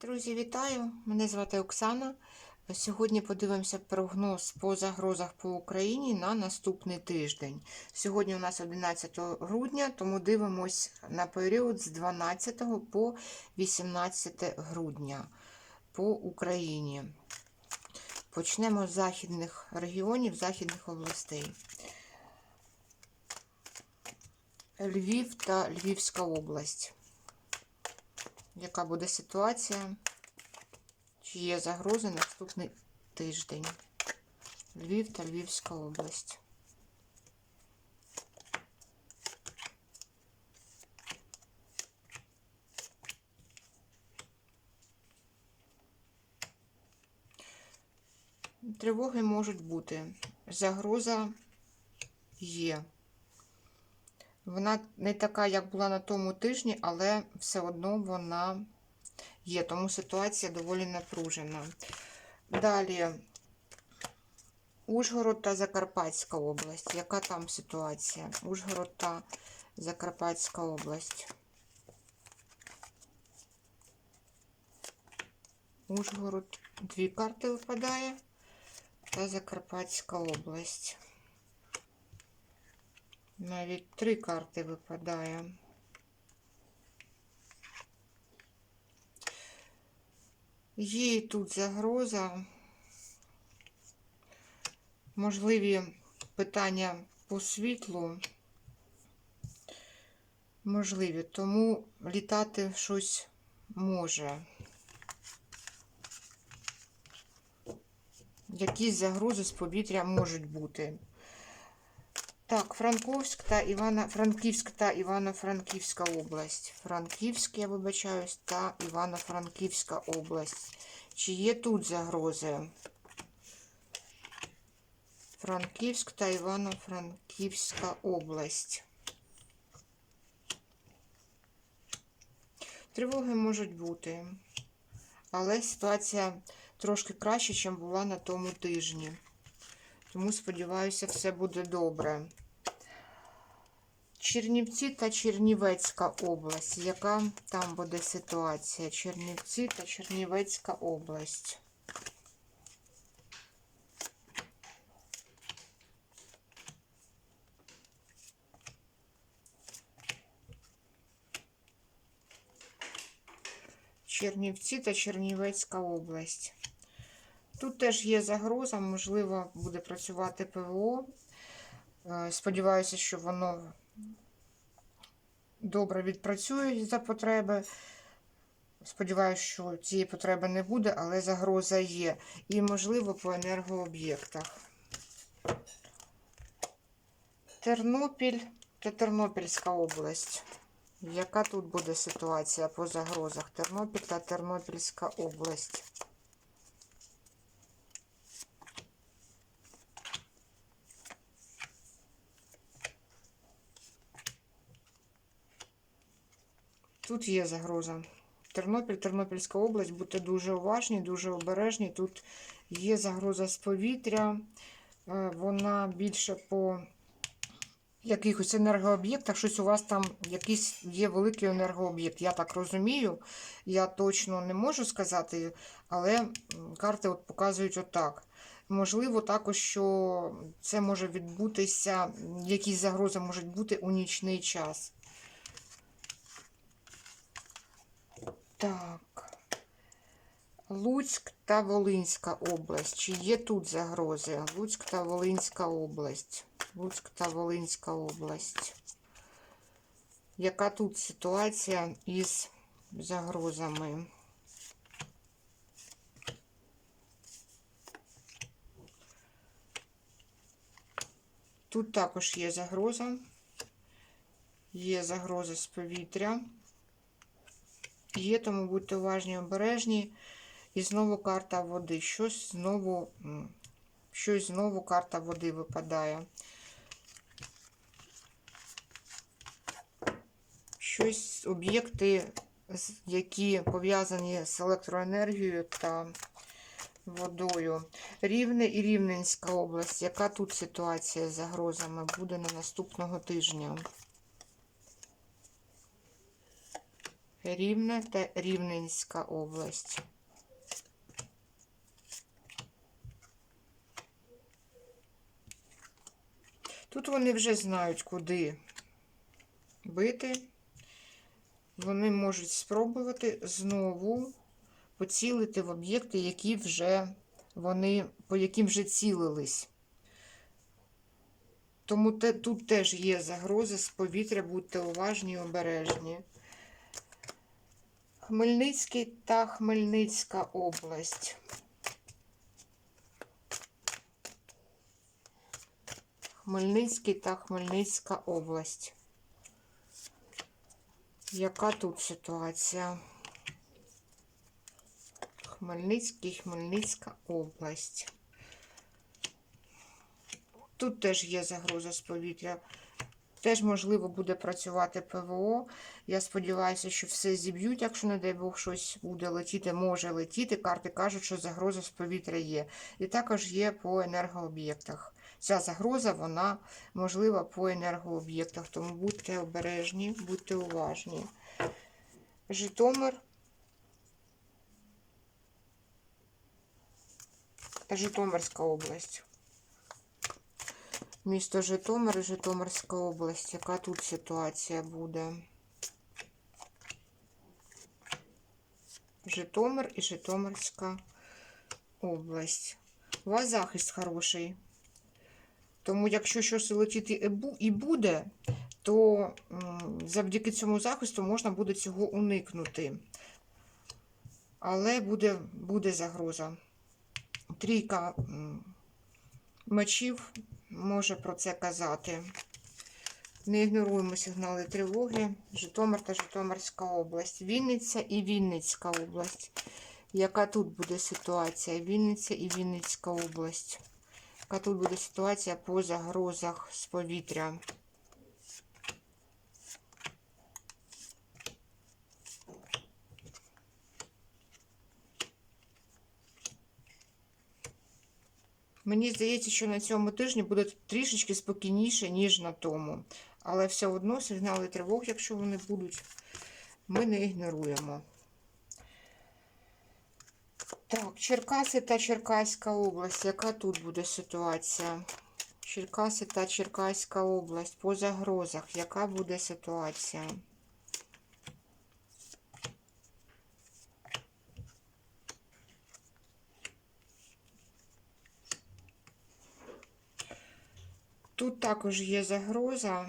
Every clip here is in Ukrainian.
Друзі, вітаю! Мене звати Оксана. Сьогодні подивимося прогноз по загрозах по Україні на наступний тиждень. Сьогодні у нас 11 грудня, тому дивимось на період з 12 по 18 грудня по Україні. Почнемо з західних регіонів, західних областей. Львів та Львівська область. Яка буде ситуація? Чи є загрози наступний тиждень? Львів та Львівська область. Тривоги можуть бути. Загроза є. Вона не така, як була на тому тижні, але все одно вона є, тому ситуація доволі напружена. Далі Ужгород та Закарпатська область. Яка там ситуація? Ужгород та Закарпатська область. Ужгород дві карти випадає та Закарпатська область. Навіть три карти випадає. Є тут загроза. Можливі питання по світлу. Можливі, тому літати щось може. Якісь загрози з повітря можуть бути. Так, Франковськ та Івана, Франківськ та Івано-Франківська область. Франківськ, я вибачаюсь, та Івано-Франківська область. Чи є тут загрози? Франківськ та Івано-Франківська область. Тривоги можуть бути, але ситуація трошки краще, ніж була на тому тижні. Тому, сподіваюся, все буде добре. Чернівці та Чернівецька область. Яка там буде ситуація? Чернівці та Чернівецька область. Чернівці та Чернівецька область. Тут теж є загроза, можливо, буде працювати ПВО. Е, Сподіваюся, що воно добре відпрацює за потреби. Сподіваюся, що цієї потреби не буде, але загроза є. І, можливо, по енергооб'єктах. Тернопіль та Тернопільська область. Яка тут буде ситуація по загрозах? Тернопіль та Тернопільська область. Тут є загроза. Тернопіль, Тернопільська область, будьте дуже уважні, дуже обережні. Тут є загроза з повітря, е, вона більше по якихось енергооб'єктах. Щось у вас там якийсь є великий енергооб'єкт. Я так розумію. Я точно не можу сказати, але карти от показують отак. Можливо, також, що це може відбутися, якісь загрози можуть бути у нічний час. Так. Луцьк та Волинська область. Чи є тут загрози? Луцьк та Волинська область. Луцьк та Волинська область. Яка тут ситуація із загрозами? Тут також є загроза. Є загроза з повітря. Є, тому будьте уважні, обережні. І знову карта води. Щось знову, щось знову карта води випадає. Щось, об'єкти, які пов'язані з електроенергією та водою. Рівне і Рівненська область. Яка тут ситуація з загрозами буде на наступного тижня? Рівне та Рівненська область. Тут вони вже знають, куди бити. Вони можуть спробувати знову поцілити в об'єкти, які вже вони, по яким вже цілились. Тому те, тут теж є загрози з повітря, будьте уважні і обережні. Хмельницький та Хмельницька область. Хмельницький та Хмельницька область. Яка тут ситуація? Хмельницький, Хмельницька область. Тут теж є загроза з повітря. Теж можливо буде працювати ПВО. Я сподіваюся, що все зіб'ють, якщо, не дай Бог, щось буде летіти, може летіти. Карти кажуть, що загроза з повітря є. І також є по енергооб'єктах. Ця загроза, вона можлива по енергооб'єктах. Тому будьте обережні, будьте уважні. Житомир. Житомирська область. Місто Житомир і Житомирська область. Яка тут ситуація буде? Житомир і Житомирська область. У вас захист хороший. Тому, якщо щось летіти і буде, то завдяки цьому захисту можна буде цього уникнути. Але буде, буде загроза. Трійка мечів може про це казати. Не ігноруємо сигнали тривоги. Житомир та Житомирська область. Вінниця і Вінницька область. Яка тут буде ситуація? Вінниця і Вінницька область. Яка тут буде ситуація по загрозах з повітря? Мені здається, що на цьому тижні буде трішечки спокійніше, ніж на тому. Але все одно сигнали тривог, якщо вони будуть, ми не ігноруємо. Так, Черкаси та Черкаська область. Яка тут буде ситуація? Черкаси та Черкаська область. По загрозах. Яка буде ситуація? Тут також є загроза.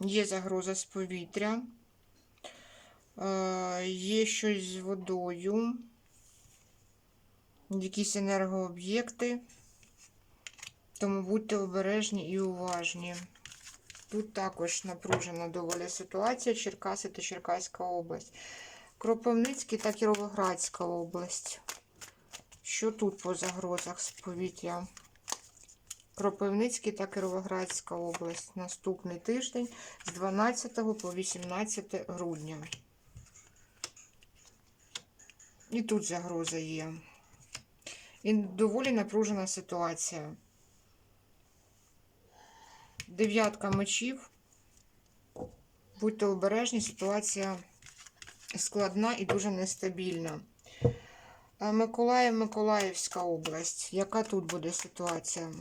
Є загроза з повітря. Е, Є щось з водою. Якісь енергооб'єкти. Тому будьте обережні і уважні. Тут також напружена доволі ситуація. Черкаси та Черкаська область. Кропивницький та Кіровоградська область. Що тут по загрозах з повітря? Кропивницький та Кіровоградська область. Наступний тиждень з 12 по 18 грудня. І тут загроза є. І доволі напружена ситуація. Дев'ятка мечів. Будьте обережні, ситуація складна і дуже нестабільна. Миколаїв, Миколаївська область. Яка тут буде ситуація?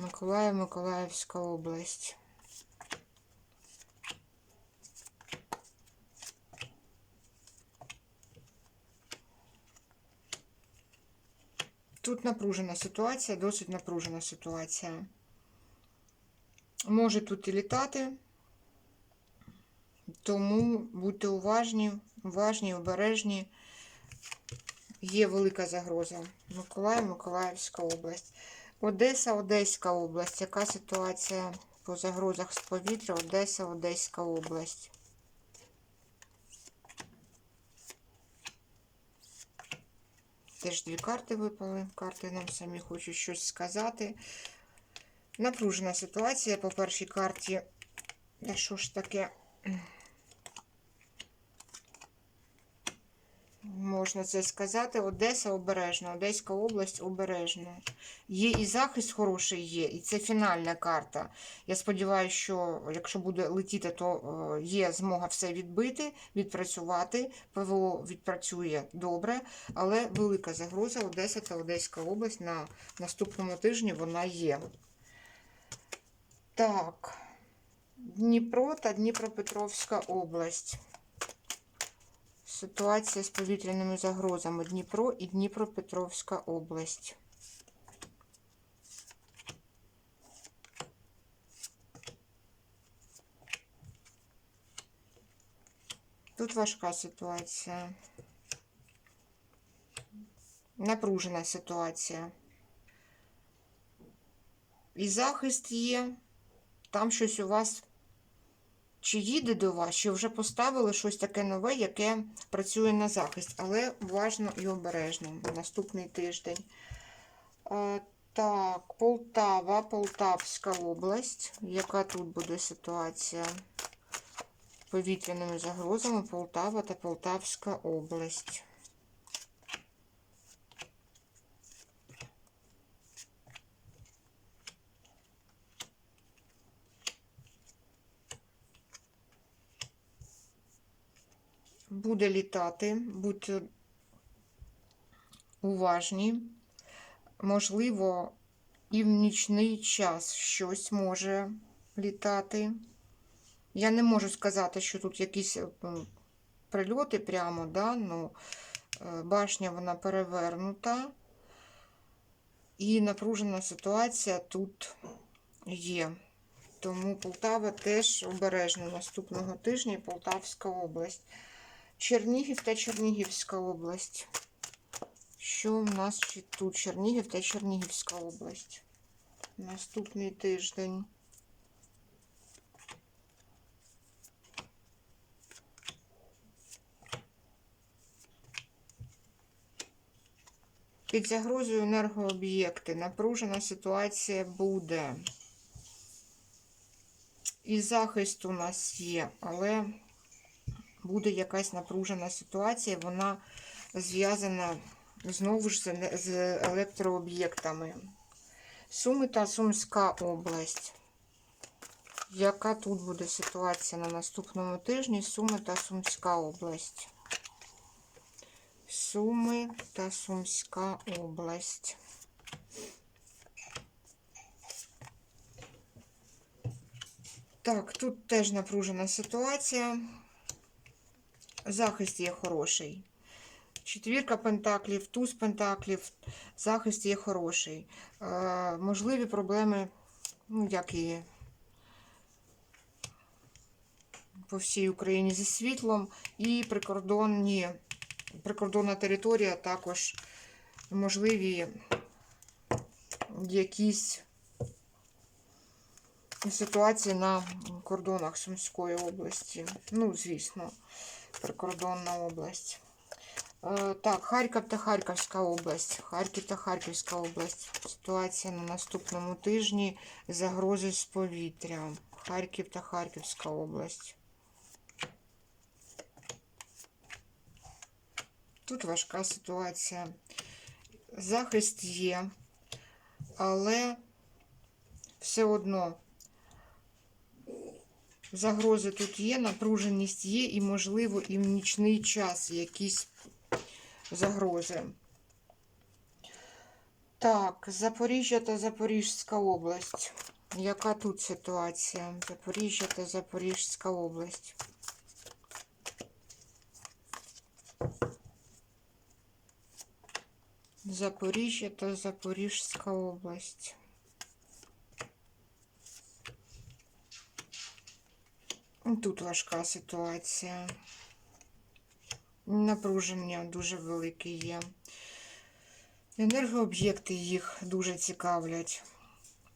Миколаїв, Миколаївська область. Тут напружена ситуація, досить напружена ситуація. Може тут і літати, тому будьте уважні, уважні, обережні. Є велика загроза. Миколаїв, Миколаївська область. Одеса, Одеська область. Яка ситуація по загрозах з повітря? Одеса, Одеська область. Теж дві карти випали. Карти нам самі хочуть щось сказати. Напружена ситуація по першій карті. Та що ж таке? Можна це сказати. Одеса обережна, Одеська область обережна. Є і захист хороший є, і це фінальна карта. Я сподіваюся, що якщо буде летіти, то е, є змога все відбити, відпрацювати. ПВО відпрацює добре, але велика загроза Одеса та Одеська область на наступному тижні вона є. Так, Дніпро та Дніпропетровська область. Ситуація з повітряними загрозами Дніпро і Дніпропетровська область. Тут важка ситуація. Напружена ситуація. І захист є. Там щось у вас чи їде до вас, чи вже поставили щось таке нове, яке працює на захист, але уважно і обережно наступний тиждень. Е, Так, Полтава, Полтавська область. Яка тут буде ситуація? Повітряними загрозами Полтава та Полтавська область. Буде літати, будьте уважні. Можливо, і в нічний час щось може літати. Я не можу сказати, що тут якісь е, прильоти прямо, да? ну, е, башня вона перевернута. І напружена ситуація тут є. Тому Полтава теж обережно наступного тижня Полтавська область. Чернігів та Чернігівська область. Що в нас тут? Чернігів та Чернігівська область. Наступний тиждень. Під загрозою енергооб'єкти. Напружена ситуація буде. І захист у нас є, але буде якась напружена ситуація, вона зв'язана знову ж з електрооб'єктами. Суми та Сумська область. Яка тут буде ситуація на наступному тижні? Суми та Сумська область. Суми та Сумська область. Так, тут теж напружена ситуація. Захист є хороший. Четвірка пентаклів, туз пентаклів, захист є хороший. Е, можливі проблеми, ну, як і по всій Україні зі світлом, і прикордонні, прикордонна територія також можливі якісь ситуації на кордонах Сумської області. Ну, звісно, прикордонна область. Е, Так, Харків та Харківська область. Харків та Харківська область. Ситуація на наступному тижні. Загрози з повітря. Харків та Харківська область. Тут важка ситуація. Захист є, але все одно загрози тут є, напруженість є, і, можливо, і в нічний час якісь загрози. Так, Запоріжжя та Запорізька область. Яка тут ситуація? Запоріжжя та Запорізька область. Запоріжжя та Запорізька область. Тут важка ситуація. Напруження дуже велике є. Енергооб'єкти їх дуже цікавлять.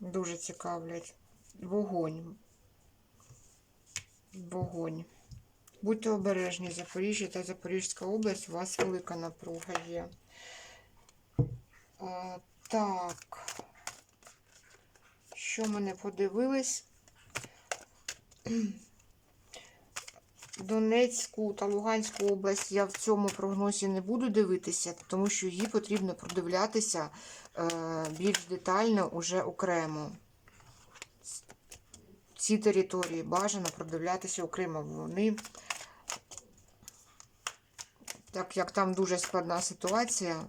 Дуже цікавлять. Вогонь. Вогонь. Будьте обережні, Запоріжжя та Запорізька область, у вас велика напруга є. А, так. Що ми не подивились? Донецьку та Луганську область я в цьому прогнозі не буду дивитися, тому що її потрібно продивлятися е, більш детально уже окремо. Ці території бажано продивлятися окремо. Вони, так як там дуже складна ситуація,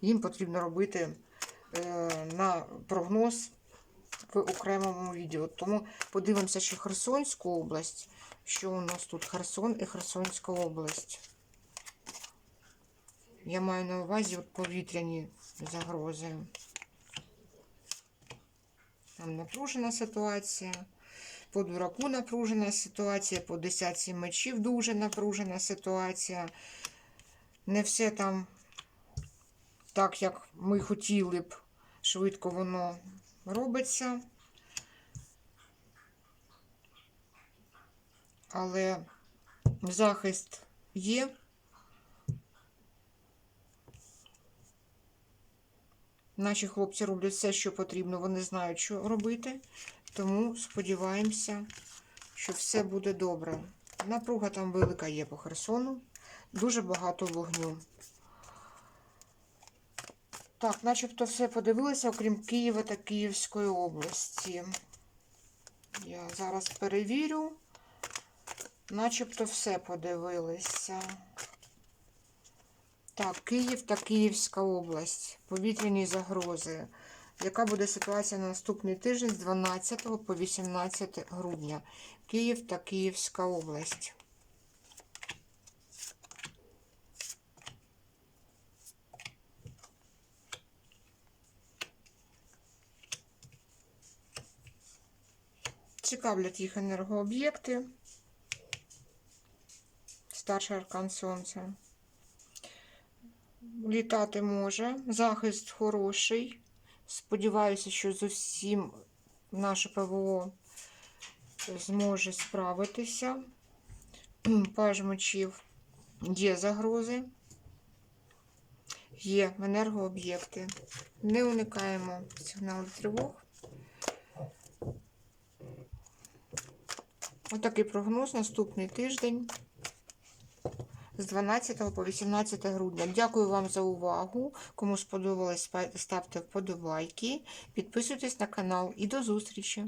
їм потрібно робити е, на прогноз в окремому відео. Тому подивимося, що Херсонську область, що у нас тут Херсон і Херсонська область. Я маю на увазі повітряні загрози. Там напружена ситуація. По дураку напружена ситуація, по десятці мечів дуже напружена ситуація. Не все там так, як ми хотіли б, швидко воно робиться. Але захист є. Наші хлопці роблять все, що потрібно. Вони знають, що робити. Тому сподіваємося, що все буде добре. Напруга там велика є по Херсону. Дуже багато вогню. Так, начебто все подивилися, окрім Києва та Київської області. Я зараз перевірю. Начебто все подивилися. Так, Київ та Київська область. Повітряні загрози. Яка буде ситуація на наступний тиждень з 12 по 18 грудня? Київ та Київська область. Цікавлять їх енергооб'єкти. Старший аркан сонця. Літати може. Захист хороший. Сподіваюся, що з усім наше ПВО зможе справитися. Паж мечів є загрози. Є енергооб'єкти. Не уникаємо сигналу тривог. Отакий прогноз наступний тиждень з 12 по 18 грудня. Дякую вам за увагу. Кому сподобалось, ставте вподобайки, підписуйтесь на канал і до зустрічі!